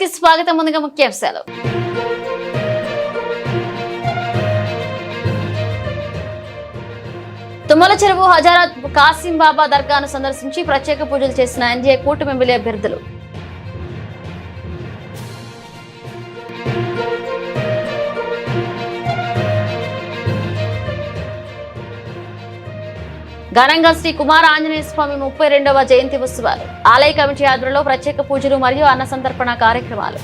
న్యూస్కి స్వాగతం ముందుగా ముఖ్యాంశాలు. తుమ్మల చెరువు హజారా కాసింబాబా దర్గాను సందర్శించి ప్రత్యేక పూజలు చేసిన ఎన్డీఏ కూటమి ఎమ్మెల్యే అభ్యర్థులు. ఘనంగా శ్రీ కుమార ఆంజనేయ స్వామి ముప్పై రెండవ జయంతి ఉత్సవాలు. ఆలయ కమిటీ ఆధ్వర్యంలో ప్రత్యేక పూజలు మరియు అన్న సంతర్పణ కార్యక్రమాలు.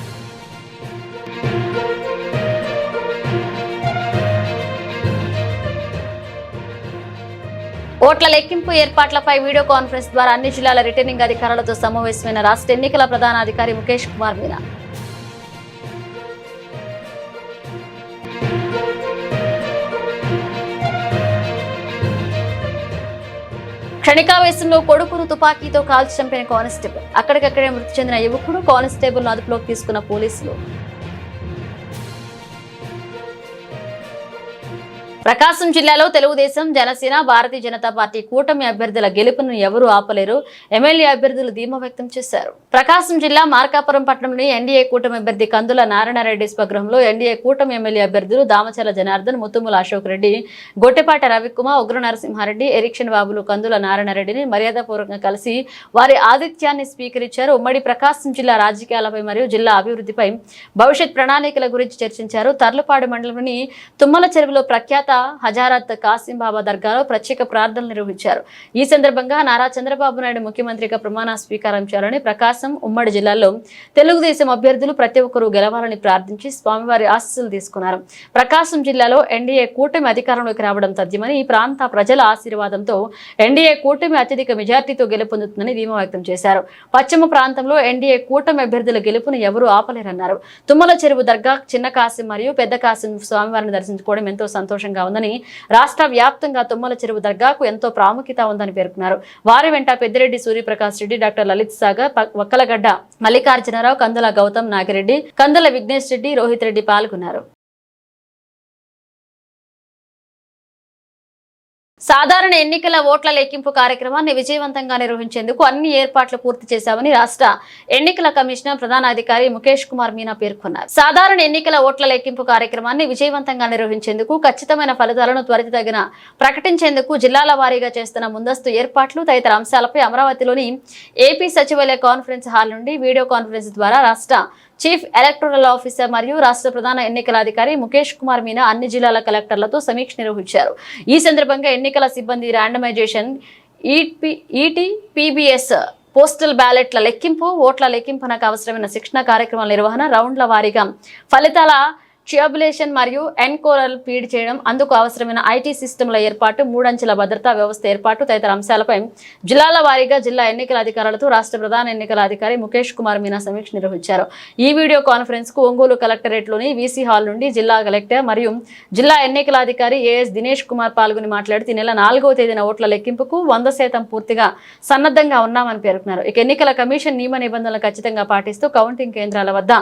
ఓట్ల లెక్కింపు ఏర్పాట్లపై వీడియో కాన్ఫరెన్స్ ద్వారా అన్ని జిల్లాల రిటర్నింగ్ అధికారులతో సమావేశమైన రాష్ట్ర ఎన్నికల ప్రధానాధికారి ముఖేష్ కుమార్ మీనా. క్షణికావేశంలో కొడుకును తుపాకీతో కాల్చి చంపిన కానిస్టేబుల్. అక్కడికక్కడే మృతి చెందిన యువకుడు కానిస్టేబుల్ అదుపులోకి తీసుకున్న పోలీసులు. ప్రకాశం జిల్లాలో తెలుగుదేశం జనసేన భారతీయ జనతా పార్టీ కూటమి అభ్యర్థుల గెలుపును ఎవరూ ఆపలేరు? ఎమ్మెల్యే అభ్యర్థులు ధీమా వ్యక్తం చేశారు. ప్రకాశం జిల్లా మార్కాపురం పట్టణంలోని ఎన్డీఏ కూటమి అభ్యర్థి కందుల నారాయణరెడ్డి స్వగృహంలో ఎన్డీఏ కూటమి ఎమ్మెల్యే అభ్యర్థులు దామచల జనార్దన్ ముత్తుముల అశోక్ రెడ్డి గొట్టెపాటి రవికుమార్ ఉగ్ర నరసింహారెడ్డి ఎరిక్షన్ బాబులు కందుల నారాయణరెడ్డిని మర్యాదపూర్వకంగా కలిసి వారి ఆతిథ్యాన్ని స్వీకరించారు. ఉమ్మడి ప్రకాశం జిల్లా రాజకీయాలపై మరియు జిల్లా అభివృద్ధిపై భవిష్యత్ ప్రణాళికల గురించి చర్చించారు. తర్లపాడు మండలంలోని తుమ్మల చెరువులో ప్రఖ్యాత హజారత్ కాసిం బాబా దర్గాలో ప్రత్యేక ప్రార్థనలు నిర్వహించారు. ఈ సందర్భంగా నారా చంద్రబాబు నాయుడు ముఖ్యమంత్రిగా ప్రమాణ స్వీకారం చేయాలని ప్రకాశం ఉమ్మడి జిల్లాలో తెలుగుదేశం అభ్యర్థులు ప్రతి ఒక్కరూ గెలవాలని ప్రార్థించి స్వామివారి ఆశీస్సులు తీసుకున్నారు. ప్రకాశం జిల్లాలో ఎన్డీఏ కూటమి అధికారంలోకి రావడం తథ్యమని ఈ ప్రాంత ప్రజల ఆశీర్వాదంతో ఎన్డీఏ కూటమి అత్యధిక మెజార్టీతో గెలుపొందుతుందని ధీమా వ్యక్తం చేశారు. పశ్చిమ ప్రాంతంలో ఎన్డీఏ కూటమి అభ్యర్థుల గెలుపును ఎవరూ ఆపలేరన్నారు. తుమ్మల చెరువు దర్గా చిన్న కాసిం మరియు పెద్ద కాసిం స్వామివారిని దర్శించుకోవడం ఎంతో సంతోషంగా ఉందని రాష్ట్ర వ్యాప్తంగా తుమ్మల చెరువు దర్గాకు ఎంతో ప్రాముఖ్యత ఉందని పేర్కొన్నారు. వారి వెంట పెద్దిరెడ్డి సూర్యప్రకాష్ రెడ్డి డాక్టర్ లలిత్ సాగర్ ప- వక్కలగడ్డ మల్లికార్జునరావు కందుల గౌతమ్ నాగిరెడ్డి కందుల విఘ్నేష్ రెడ్డి రోహిత్ రెడ్డి పాల్గొన్నారు. సాధారణ ఎన్నికల ఓట్ల లెక్కింపు కార్యక్రమాన్ని విజయవంతంగా నిర్వహించేందుకు అన్ని ఏర్పాట్లు పూర్తి చేశామని రాష్ట్ర ఎన్నికల కమిషనర్ ప్రధాన అధికారి ముఖేష్ కుమార్ మీనా పేర్కొన్నారు. సాధారణ ఎన్నికల ఓట్ల లెక్కింపు కార్యక్రమాన్ని విజయవంతంగా నిర్వహించేందుకు ఖచ్చితమైన ఫలితాలను త్వరితగిన ప్రకటించేందుకు జిల్లాల వారీగా చేస్తున్న ముందస్తు ఏర్పాట్లు తదితర అంశాలపై అమరావతిలోని ఏపీ సచివాలయ కాన్ఫరెన్స్ హాల్ నుండి వీడియో కాన్ఫరెన్స్ ద్వారా రాష్ట్ర చీఫ్ ఎలక్టోరల్ ఆఫీసర్ మరియు రాష్ట్ర ప్రధాన ఎన్నికల అధికారి ముఖేష్ కుమార్ మీనా అన్ని జిల్లాల కలెక్టర్లతో సమీక్ష నిర్వహించారు. ఈ సందర్భంగా ఎన్నికల సిబ్బంది randomization EP ET PBS postal బ్యాలెట్ల లెక్కింపు ఓట్ల లెక్కింపునకు అవసరమైన శిక్షణ కార్యక్రమాల నిర్వహణ రౌండ్ల వారీగా ఫలితాల ట్యూబులేషన్ మరియు ఎన్కోరల్ ఫీడ్ చేయడం అందుకు అవసరమైన ఐటీ సిస్టమ్ల ఏర్పాటు మూడంచెల భద్రతా వ్యవస్థ ఏర్పాటు తదితర అంశాలపై జిల్లాల వారీగా జిల్లా ఎన్నికల అధికారులతో రాష్ట్ర ప్రధాన ఎన్నికల అధికారి ముఖేష్ కుమార్ మీనా సమీక్ష నిర్వహించారు. ఈ వీడియో కాన్ఫరెన్స్కు ఒంగోలు కలెక్టరేట్లోని వీసీ హాల్ నుండి జిల్లా కలెక్టర్ మరియు జిల్లా ఎన్నికల అధికారి ఏఎస్ దినేష్ కుమార్ పాల్గొని మాట్లాడుతూ ఈ నెల నాలుగవ తేదీన ఓట్ల లెక్కింపుకు వంద శాతం పూర్తిగా సన్నద్ధంగా ఉన్నామని పేర్కొన్నారు. ఇక ఎన్నికల కమిషన్ నియమ నిబంధనలు ఖచ్చితంగా పాటిస్తూ కౌంటింగ్ కేంద్రాల వద్ద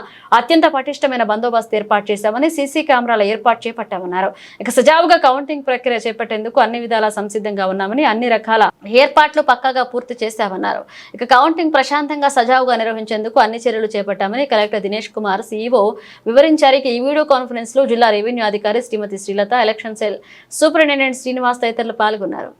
అత్యంత పటిష్టమైన బందోబస్తు ఏర్పాటు చేశారు చేశామని సీసీ కెమెరాల ఏర్పాటు చేపట్టామన్నారు. ఇక సజావుగా కౌంటింగ్ ప్రక్రియ చేపట్టేందుకు అన్ని విధాలా సంసిద్ధంగా ఉన్నామని అన్ని రకాల ఏర్పాట్లు పక్కాగా పూర్తి చేశామన్నారు. ఇక కౌంటింగ్ ప్రశాంతంగా సజావుగా నిర్వహించేందుకు అన్ని చర్యలు చేపట్టామని కలెక్టర్ దినేష్ కుమార్ సీఈఓ వివరించారు. ఇక ఈ వీడియో కాన్ఫరెన్స్లో జిల్లా రెవెన్యూ అధికారి Shrimati Srilatha election cell superintendent Srinivas తదితరులు పాల్గొన్నారు.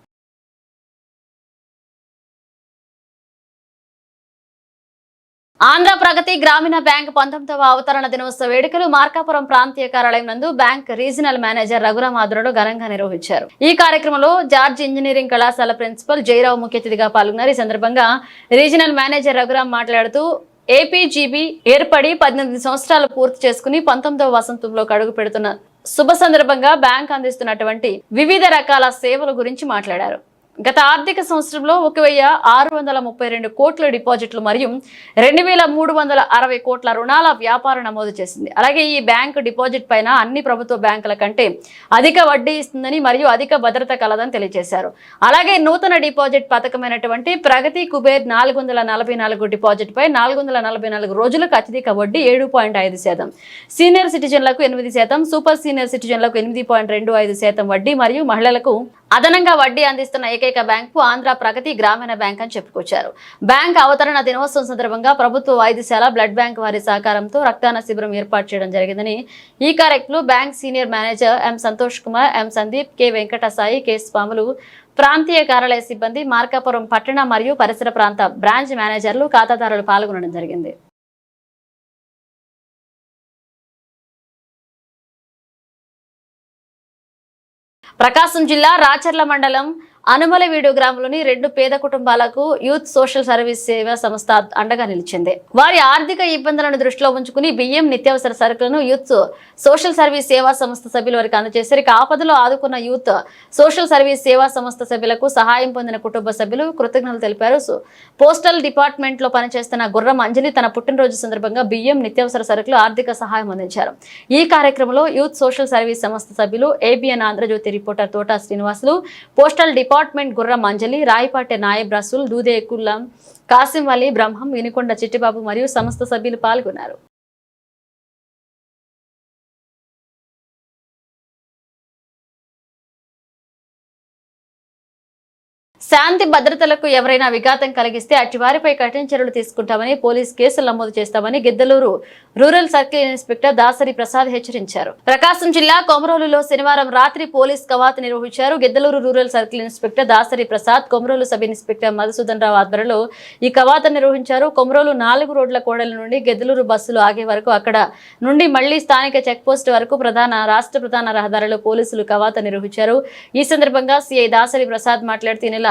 ఆంధ్ర ప్రగతి గ్రామీణ బ్యాంక్ పంతొమ్మిదవ అవతరణ దినోత్సవ వేడుకలు మార్కాపురం ప్రాంతీయ కార్యాలయం నందు బ్యాంక్ రీజనల్ మేనేజర్ రఘురామ్ ఆధ్వర్యంలో ఘనంగా నిర్వహించారు. ఈ కార్యక్రమంలో జార్జ్ ఇంజనీరింగ్ కళాశాల ప్రిన్సిపల్ జయరావు ముఖ్య అతిథిగా పాల్గొన్నారు. ఈ సందర్భంగా రీజనల్ మేనేజర్ రఘురామ్ మాట్లాడుతూ ఏపీజీబీ ఏర్పడి పద్దెనిమిది సంవత్సరాలు పూర్తి చేసుకుని పంతొమ్మిదవ వసంతంలో అడుగు పెడుతున్న శుభ సందర్భంగా బ్యాంక్ అందిస్తున్నటువంటి వివిధ రకాల సేవల గురించి మాట్లాడారు. గత ఆర్థిక సంవత్సరంలో ఒక వెయ్యి ఆరు వందల ముప్పై రెండు కోట్ల డిపాజిట్లు మరియు రెండు వేల మూడు వందల అరవై కోట్ల రుణాల వ్యాపారం నమోదు చేసింది. అలాగే ఈ బ్యాంకు డిపాజిట్ పైన అన్ని ప్రభుత్వ బ్యాంకుల కంటే అధిక వడ్డీ ఇస్తుందని మరియు అధిక భద్రత కలదని తెలియజేశారు. అలాగే నూతన డిపాజిట్ పథకమైనటువంటి ప్రగతి కుబేర్ నాలుగు వందల నలభై నాలుగు డిపాజిట్ పై నాలుగు వందల నలభై నాలుగు రోజులకు అత్యధిక వడ్డీ ఏడు పాయింట్ ఐదు శాతం. సీనియర్ సిటిజన్లకు ఎనిమిది శాతం సూపర్ సీనియర్ సిటిజన్లకు ఎనిమిది పాయింట్ రెండు ఐదు శాతం వడ్డీ మరియు మహిళలకు అదనంగా వడ్డీ అందిస్తున్న ఏకైక బ్యాంకు ఆంధ్ర ప్రగతి గ్రామీణ బ్యాంక్ అని చెప్పుకొచ్చారు. బ్యాంక్ అవతరణ దినోత్సవం సందర్భంగా ప్రభుత్వ వైద్యశాల బ్లడ్ బ్యాంక్ వారి సహకారంతో రక్తదాన శిబిరం ఏర్పాటు చేయడం జరిగిందని ఈ కార్యక్రమంలో bank senior manager M Santosh Kumar M Sandeep K Venkatasai K Swamulu ప్రాంతీయ కార్యాలయ సిబ్బంది మార్కాపురం పట్టణ మరియు పరిసర ప్రాంత బ్రాంచ్ మేనేజర్లు ఖాతాదారులు పాల్గొనడం జరిగింది. ప్రకాశం జిల్లా రాచర్ల మండలం అనుమలవీడు గ్రామంలోని రెండు పేద కుటుంబాలకు యూత్ సోషల్ సర్వీస్ సేవా సంస్థ అండగా నిలిచింది. వారి ఆర్థిక ఇబ్బందులను దృష్టిలో ఉంచుకుని బియ్యం నిత్యావసర సరుకులను యూత్ సోషల్ సర్వీస్ సేవా సంస్థ సభ్యులు వారికి అందజేశారు. ఇక ఆపదలో ఆదుకున్న యూత్ సోషల్ సర్వీస్ సేవా సంస్థ సభ్యులకు సహాయం పొందిన కుటుంబ సభ్యులు కృతజ్ఞతలు తెలిపారు. పోస్టల్ డిపార్ట్మెంట్లో పనిచేస్తున్న గుర్రం అంజలి తన పుట్టినరోజు సందర్భంగా బియ్యం నిత్యావసర సరుకులు ఆర్థిక సహాయం అందించారు. ఈ కార్యక్రమంలో యూత్ సోషల్ సర్వీస్ సంస్థ సభ్యులు ఏబిఎన్ ఆంధ్రజ్యోతి రిపోర్టర్ తోట శ్రీనివాసులు పోస్టల్ డిపార్ట్మెంట్ గుర్రం అంజలి రాయపాటె నాయబ్ రసూల్ దూదే కుల్లం బ్రహ్మం వినికొండ చిట్టిబాబు మరియు సంస్థ సభ్యులు పాల్గొన్నారు. శాంతి భద్రతలకు ఎవరైనా విఘాతం కలిగిస్తే అట్టి వారిపై కఠిన చర్యలు తీసుకుంటామని పోలీస్ కేసులు నమోదు చేస్తామని Giddalur rural circle inspector Dasari Prasad హెచ్చరించారు. ప్రకాశం జిల్లా కొమరోలులో శనివారం రాత్రి పోలీస్ కవాతు నిర్వహించారు Giddalur rural circle inspector Dasari Prasad. Komarolu sub inspector Madhusudan Rao ఆధ్వర్యంలో ఈ కవాతు నిర్వహించారు. కొమరోలు నాలుగు రోడ్ల కోడల నుండి గిద్దలూరు బస్సులు ఆగే వరకు అక్కడ నుండి మళ్ళీ స్థానిక చెక్పోస్ట్ వరకు ప్రధాన రాష్ట్ర ప్రధాన రహదారిలో పోలీసులు కవాతు నిర్వహించారు. ఈ సందర్భంగా సిఐ దాసరి ప్రసాద్ మాట్లాడుతూ ఈ నెల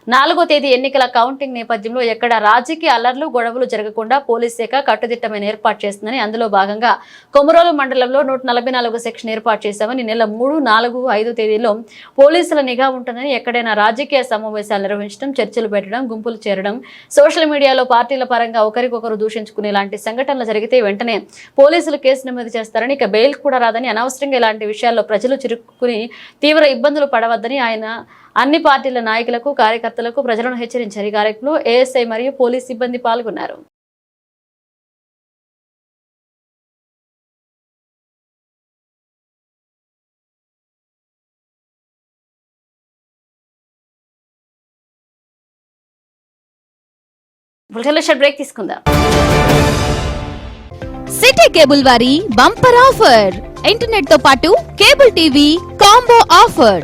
నాలుగో తేదీ ఎన్నికల కౌంటింగ్ నేపథ్యంలో ఎక్కడ రాజకీయ అల్లర్లు గొడవలు జరగకుండా పోలీస్ శాఖ కట్టుదిట్టమైన ఏర్పాటు చేస్తుందని అందులో భాగంగా కొమరోలు మండలంలో నూట నలభై నాలుగు సెక్షన్ ఏర్పాటు చేశామని నెల మూడు నాలుగు ఐదు తేదీలో పోలీసుల నిఘా ఉంటుందని ఎక్కడైనా రాజకీయ సమావేశాలు నిర్వహించడం చర్చలు పెట్టడం గుంపులు చేరడం సోషల్ మీడియాలో పార్టీల పరంగా ఒకరికొకరు దూషించుకునే లాంటి సంఘటనలు జరిగితే వెంటనే పోలీసులు కేసు నమోదు చేస్తారని ఇక బెయిల్ కూడా రాదని అనవసరంగా ఇలాంటి విషయాల్లో ప్రజలు చిరుక్కుని తీవ్ర ఇబ్బందులు పడవద్దని ఆయన అన్ని పార్టీల నాయకులకు కార్యకర్తలకు ప్రజలను హెచ్చరించారు. ఈ కార్యక్రమంలో ఏఎస్ఐ మరియు పోలీస్ సిబ్బంది పాల్గొన్నారు. బ్రేక్ తీసుకుందాం. సిటీ కేబుల్ వారి బంపర్ ఆఫర్. ఇంటర్నెట్తో పాటు cable TV combo offer.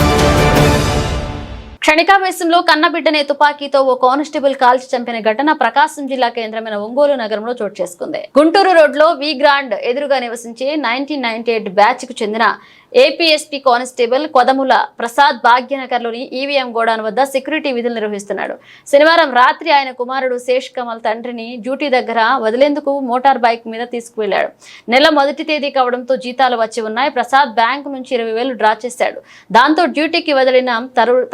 క్షణికావేశంలో కన్నబిడ్డనే తుపాకీతో ఓ కానిస్టేబుల్ కాల్చి చంపిన ఘటన ప్రకాశం జిల్లా కేంద్రమైన ఒంగోలు నగరంలో చోటు చేసుకుంది. గుంటూరు రోడ్లో వి గ్రాండ్ ఎదురుగా నివసించే నైన్టీన్ నైన్టీ ఎయిట్ బ్యాచ్కు చెందిన ఏపీఎస్పీ కానిస్టేబుల్ కొదముల ప్రసాద్ భాగ్యనగర్లోని ఈవీఎం గోడాన్ వద్ద సెక్యూరిటీ విధులు నిర్వహిస్తున్నాడు. శనివారం రాత్రి ఆయన కుమారుడు శేష్ కమల్ తండ్రిని డ్యూటీ దగ్గర వదిలేందుకు మోటార్ బైక్ మీద తీసుకువెళ్ళాడు నెల మొదటి తేదీ కావడంతో జీతాలు వచ్చి ఉన్నాయి. ప్రసాద్ బ్యాంకు నుంచి ఇరవై వేలు డ్రా చేశాడు. దాంతో డ్యూటీకి వదిలిన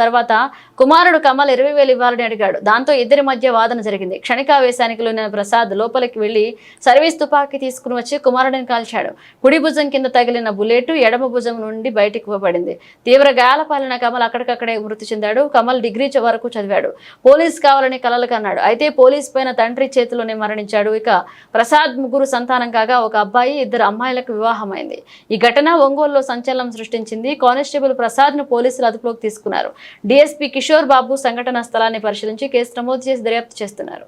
తర్వాత కుమారుడు కమల్ ఇరవై వేలు ఇవ్వాలని అడిగాడు. దాంతో ఇద్దరి మధ్య వాదన జరిగింది. క్షణికావేశానికి లోని ప్రసాద్ లోపలికి వెళ్ళి సర్వీస్ తుపాకీ తీసుకుని వచ్చి కుమారుడిని కాల్చాడు. కుడి భుజం కింద తగిలిన బుల్లెట్ ఎడమ భుజం నుండి బయటకు పడింది తీవ్ర గాయాల పాలిన కమల్ అక్కడికక్కడే మృతి చెందాడు. కమల్ డిగ్రీ వరకు చదివాడు. పోలీస్ కావాలని కలలు కన్నాడు. అయితే పోలీస్ పైన తండ్రి చేతిలోనే మరణించాడు. ఇక ప్రసాద్ ముగ్గురు సంతానం కాగా ఒక అబ్బాయి ఇద్దరు అమ్మాయిలకు వివాహమైంది. ఈ ఘటన ఒంగోలులో సంచలనం సృష్టించింది. కానిస్టేబుల్ ప్రసాద్ను పోలీసులు అదుపులోకి తీసుకున్నారు. డీఎస్పీ కిషోర్ బాబు సంఘటనా స్థలాన్ని పరిశీలించి కేసు నమోదు చేసి దర్యాప్తు చేస్తున్నారు.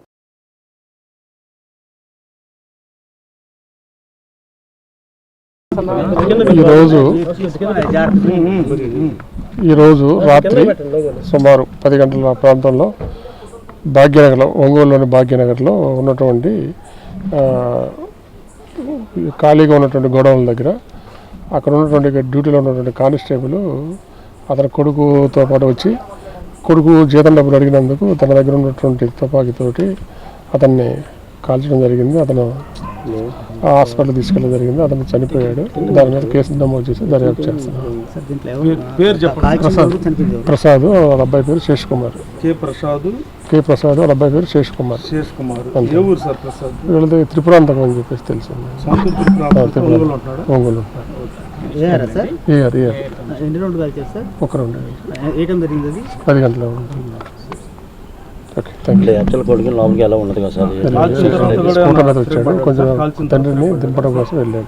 ఈరోజు ఈరోజు రాత్రి సుమారు పది గంటల ప్రాంతంలో భాగ్యనగర్లో ఒంగోలులోని భాగ్యనగర్లో ఉన్నటువంటి ఖాళీగా ఉన్నటువంటి గోడౌన్ల దగ్గర అక్కడ ఉన్నటువంటి డ్యూటీలో ఉన్నటువంటి కానిస్టేబుల్ అతని కొడుకుతో పాటు వచ్చి కొడుకు జీతం డబ్బులు అడిగినందుకు తన దగ్గర ఉన్నటువంటి తుపాకీతోటి అతన్ని కాల్చడం జరిగింది. అతను హాస్పిటల్ తీసుకెళ్ళడం జరిగింది. అతను చనిపోయాడు. దాని మీద కేసు నమోదు చేసి దర్యాప్తు చేస్తున్నాం సార్ దీంట్లో ఎవరు పేరు చెప్పండి. కాల్చిన ఎవరు చనిపోయింది ఎవరు? ప్రసాద్ వాళ్ళ అబ్బాయి పేరు శేష్ కుమార్. కే ప్రసాద్? కే ప్రసాద్ వాళ్ళ అబ్బాయి పేరు శేష్ కుమార్. శేష్ కుమార్. ఏ ఊరు సార్ ప్రసాద్? వీళ్ళది త్రిపురాంతకం అని చెప్పేసి తెలిసింది త్రిపుర ఒంగోలు ఏఆరా ఎన్ని రౌండ్ పది గంటల ఓకే యూ యాక్చువల్ కొడుకు లోపలికి ఎలా ఉండదు కదా సార్? స్కూటర్ మీద వచ్చాడు. కొంచెం తండ్రిని దింపడం కోసం వెళ్ళాడు?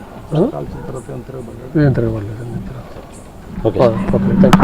ఏం తిరగబడలేదు ఓకే ఓకే థ్యాంక్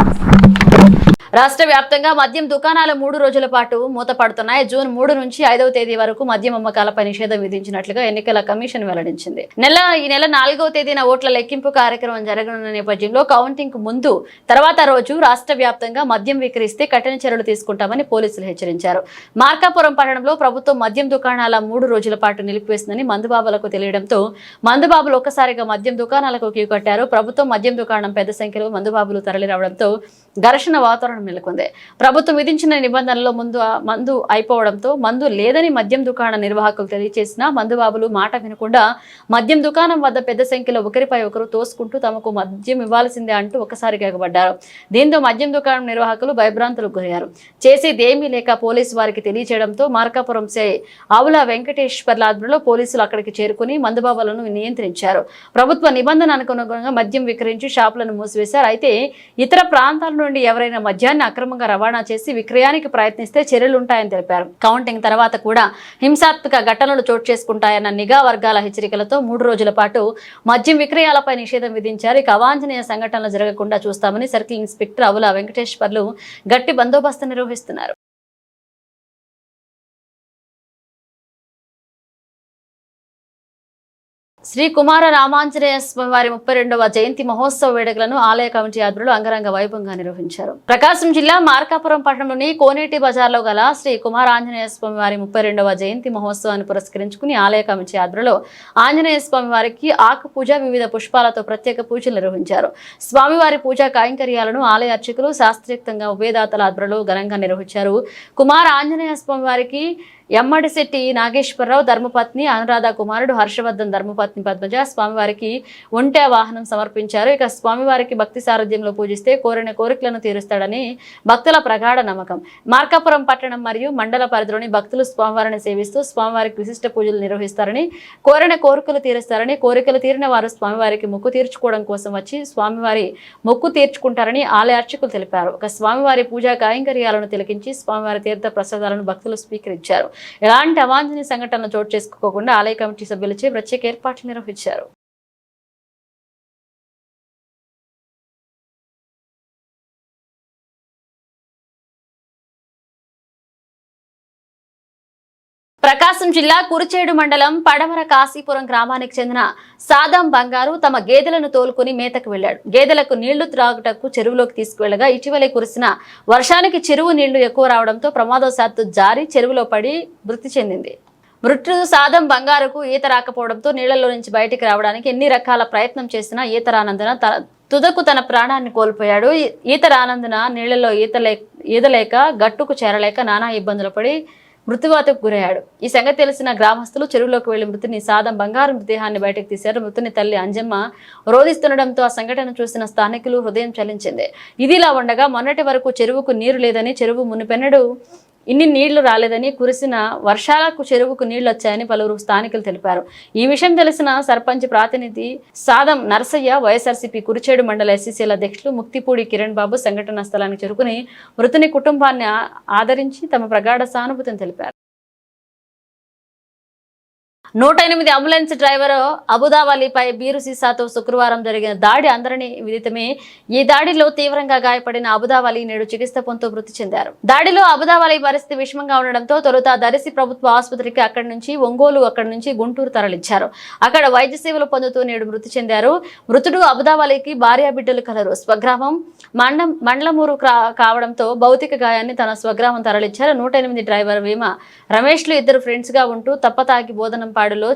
యూ రాష్ట్ర వ్యాప్తంగా మద్యం దుకాణాలు మూడు రోజుల పాటు మూతపడుతున్నాయి. జూన్ మూడు నుంచి ఐదవ తేదీ వరకు మద్యం అమ్మకాలపై నిషేధం విధించినట్లుగా ఎన్నికల కమిషన్ వెల్లడించింది. నెల ఈ నెల నాలుగవ తేదీన ఓట్ల లెక్కింపు కార్యక్రమం జరగనున్న నేపథ్యంలో కౌంటింగ్కు ముందు తర్వాత రోజు రాష్ట్ర వ్యాప్తంగా మద్యం విక్రయిస్తే కఠిన చర్యలు తీసుకుంటామని పోలీసులు హెచ్చరించారు. మార్కాపురం పట్టణంలో ప్రభుత్వం మద్యం దుకాణాల మూడు రోజుల పాటు నిలిపివేసిందని మందుబాబులకు తెలియడంతో మందుబాబులు ఒక్కసారిగా మద్యం దుకాణాలకు క్యూ కట్టారు. ప్రభుత్వం మద్యం దుకాణం పెద్ద సంఖ్యలో మందుబాబులు తరలి రావడంతో ఘర్షణ వాతావరణం నెలకొంది. ప్రభుత్వం విధించిన నిబంధనల్లో ముందు మందు అయిపోవడంతో మందు లేదని మద్యం దుకాణ నిర్వాహకులు తెలియజేసిన మందుబాబులు మాట వినకుండా మద్యం దుకాణం వద్ద పెద్ద సంఖ్యలో ఒకరిపై ఒకరు తోసుకుంటూ తమకు మద్యం ఇవ్వాల్సిందే అంటూ ఒకసారి ఎగబడ్డారు. దీంతో మద్యం దుకాణం నిర్వాహకులు భయభ్రాంతులకు గురయ్యారు. చేసేదేమీ లేక పోలీసు వారికి తెలియజేయడంతో మార్కాపురం సే ఆవుల వెంకటేశ్వర్ల ఆధ్వర్యంలో పోలీసులు అక్కడికి చేరుకుని మందుబాబులను నియంత్రించారు. ప్రభుత్వ నిబంధన అనుగుణంగా మద్యం విక్రయించి షాపులను మూసివేశారు. అయితే ఇతర ప్రాంతాల నుండి ఎవరైనా మద్యం మద్యాన్ని అక్రమంగా రవాణా చేసి విక్రయానికి ప్రయత్నిస్తే చర్యలుంటాయని తెలిపారు. కౌంటింగ్ తర్వాత కూడా హింసాత్మక ఘటనలు చోటు చేసుకుంటాయన్న నిఘా వర్గాల హెచ్చరికలతో మూడు రోజుల పాటు మద్యం విక్రయాలపై నిషేధం విధించారు. ఇక అవాంఛనీయ సంఘటనలు జరగకుండా చూస్తామని సర్కిల్ ఇన్స్పెక్టర్ అవుల వెంకటేశ్వర్లు గట్టి బందోబస్తు నిర్వహిస్తున్నారు. శ్రీ కుమార రామాంజనేయ స్వామి వారి ముప్పై రెండవ జయంతి మహోత్సవ వేడుకలను ఆలయ కమిటీ ఆధ్వర్యంలో అంగరంగ వైభవంగా నిర్వహించారు. ప్రకాశం జిల్లా మార్కాపురం పట్టణంలోని కోనేటి బజార్లో గల శ్రీ కుమార ఆంజనేయ స్వామి వారి ముప్పై రెండవ జయంతి మహోత్సవాన్ని పురస్కరించుకుని ఆలయ కమిటీ ఆధ్వర్యంలో ఆంజనేయ స్వామి వారికి ఆకు పూజ వివిధ పుష్పాలతో ప్రత్యేక పూజలు నిర్వహించారు. స్వామివారి పూజా కైంకర్యాలను ఆలయ అర్చకులు శాస్త్రయుక్తంగా ఉభయదాతల ఆధ్వర్యంలో ఘనంగా నిర్వహించారు. కుమార ఆంజనేయ స్వామి వారికి ఎమ్మడిశెట్టి నాగేశ్వరరావు ధర్మపత్ని అనురాధ కుమారుడు హర్షవర్ధన్ ధర్మపత్ని పద్మజ స్వామివారికి ఒంటె వాహనం సమర్పించారు. ఇక స్వామివారికి భక్తి సారథ్యంలో పూజిస్తే కోరిన కోరికలను తీరుస్తాడని భక్తుల ప్రగాఢ నమ్మకం. మార్కాపురం పట్టణం మరియు మండల పరిధిలోని భక్తులు స్వామివారిని సేవిస్తూ స్వామివారికి విశిష్ట పూజలు నిర్వహిస్తారని కోరిన కోరికలు తీరుస్తారని కోరికలు తీరిన వారు స్వామివారికి మొక్కు తీర్చుకోవడం కోసం వచ్చి స్వామివారి మొక్కు తీర్చుకుంటారని ఆలయ అర్చకులు తెలిపారు. ఒక స్వామివారి పూజా కాయంకర్యాలను తిలకించి స్వామివారి తీర్థ ప్రసాదాలను భక్తులు స్వీకరించారు. ఎలాంటి అవాంఛనీయ సంఘటనలు చోటు చేసుకోకుండా ఆలయ కమిటీ సభ్యులచే ప్రత్యేక ఏర్పాట్లు నిర్వహించారు. ప్రకాశం జిల్లా కురిచేడు మండలం పడమర కాశీపురం గ్రామానికి చెందిన సాదాం బంగారు తమ గేదెలను తోలుకుని మేతకు వెళ్ళాడు గేదెలకు నీళ్ళు త్రాగుటకు చెరువులోకి తీసుకువెళ్ళగా ఇటీవలే కురిసిన వర్షానికి చెరువు నీళ్ళు ఎక్కువ రావడంతో ప్రమాదవశాత్తు జారి చెరువులో పడి మృతి చెందింది. మృత్యు సాదం బంగారుకు ఈత రాకపోవడంతో నీళ్ళలో నుంచి బయటికి రావడానికి ఎన్ని రకాల ప్రయత్నం చేసినా ఈత రానందున తుదకు తన ప్రాణాన్ని కోల్పోయాడు. ఈత రానందున నీళ్ళలో ఈత లే ఈదలేక గట్టుకు చేరలేక నానా ఇబ్బందులు పడి మృతివాతకు గురయ్యాడు. ఈ సంగతి తెలిసిన గ్రామస్తులు చెరువులోకి వెళ్ళి మృతిని సాదం బంగారు మృతదేహాన్ని బయటకు తీశారు. మృతుని తల్లి అంజమ్మ రోధిస్తుండడంతో ఆ సంఘటన చూసిన స్థానికులు హృదయం చలించింది. ఇదిలా ఉండగా మొన్నటి వరకు చెరువుకు నీరు లేదని చెరువు మునిపెన్నడు ఇన్ని నీళ్ళు రాలేదని కురిసిన వర్షాలకు చెరువుకు నీళ్ళు వచ్చాయని పలువురు స్థానికులు తెలిపారు. ఈ విషయం తెలిసిన సర్పంచ్ ప్రాతినిధి సాదం నరసయ్య వైఎస్ఆర్సీపీ కురిచేడు మండల ఎస్సీసీల అధ్యక్షులు ముక్తిపూడి కిరణ్ బాబు సంఘటనా స్థలానికి చేరుకుని మృతుని కుటుంబాన్ని ఆదరించి తమ ప్రగాఢ సానుభూతిని తెలిపారు. నూట ఎనిమిది అంబులెన్స్ డ్రైవర్ అబుదావలిపై బీరు సీసాతో శుక్రవారం జరిగిన దాడి అందరినీ విదితమే. ఈ దాడిలో తీవ్రంగా గాయపడిన అబుదావలి నేడు చికిత్స పొందుతూ మృతి చెందారు. దాడిలో అబుదావలి పరిస్థితి విషమంగా ఉండడంతో తొలుత దరిసి ప్రభుత్వ ఆసుపత్రికి అక్కడి నుంచి ఒంగోలు అక్కడి నుంచి గుంటూరు తరలించారు. అక్కడ వైద్య సేవలు పొందుతూ నేడు మృతి చెందారు. మృతుడు అబుదావలికి భార్య బిడ్డలు కలరు. స్వగ్రామం మండం మండలమూరు కావడంతో భౌతిక గాయాన్ని తన స్వగ్రామం తరలించారు. నూట ఎనిమిది డ్రైవర్ వేమ. రమేష్లు ఇద్దరు ఫ్రెండ్స్గా ఉంటూ తప్పతాకి బోధనం పాడి తమిళనాడులో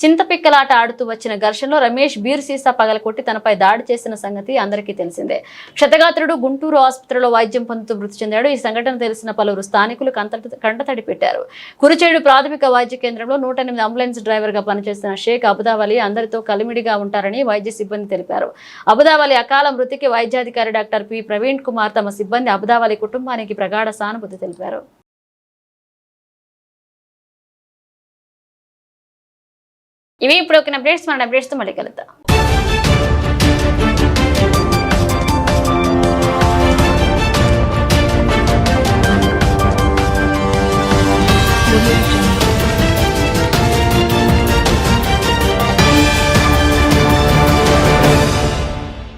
చింతపిక్కలాట ఆడుతూ వచ్చిన ఘర్షణలో రమేష్ బీర్ సీసా పగలకొట్టి తనపై దాడి చేసిన సంగతి అందరికీ తెలిసిందే. క్షతగాత్రుడు గుంటూరు ఆసుపత్రిలో వైద్యం పొందుతూ మృతి చెందాడు. ఈ సంఘటన తెలిసిన పలువురు స్థానికులు కంట కంటతడి పెట్టారు. కురిచేడు ప్రాథమిక వైద్య కేంద్రంలో నూట ఎనిమిది అంబులెన్స్ డ్రైవర్గా పనిచేస్తున్న షేక్ అబుదావలి అందరితో కలిమిడిగా ఉంటారని వైద్య సిబ్బంది తెలిపారు. అబుదావలి అకాల మృతికి వైద్యాధికారి డాక్టర్ పి. ప్రవీణ్ కుమార్ తమ సిబ్బంది అబుదావలి కుటుంబానికి ప్రగాఢ సానుభూతి తెలిపారు. ఇవి ఇప్పుడు ఒక అప్డేట్స్ మన అప్డేట్స్తో మళ్ళీ కలుద్దాం.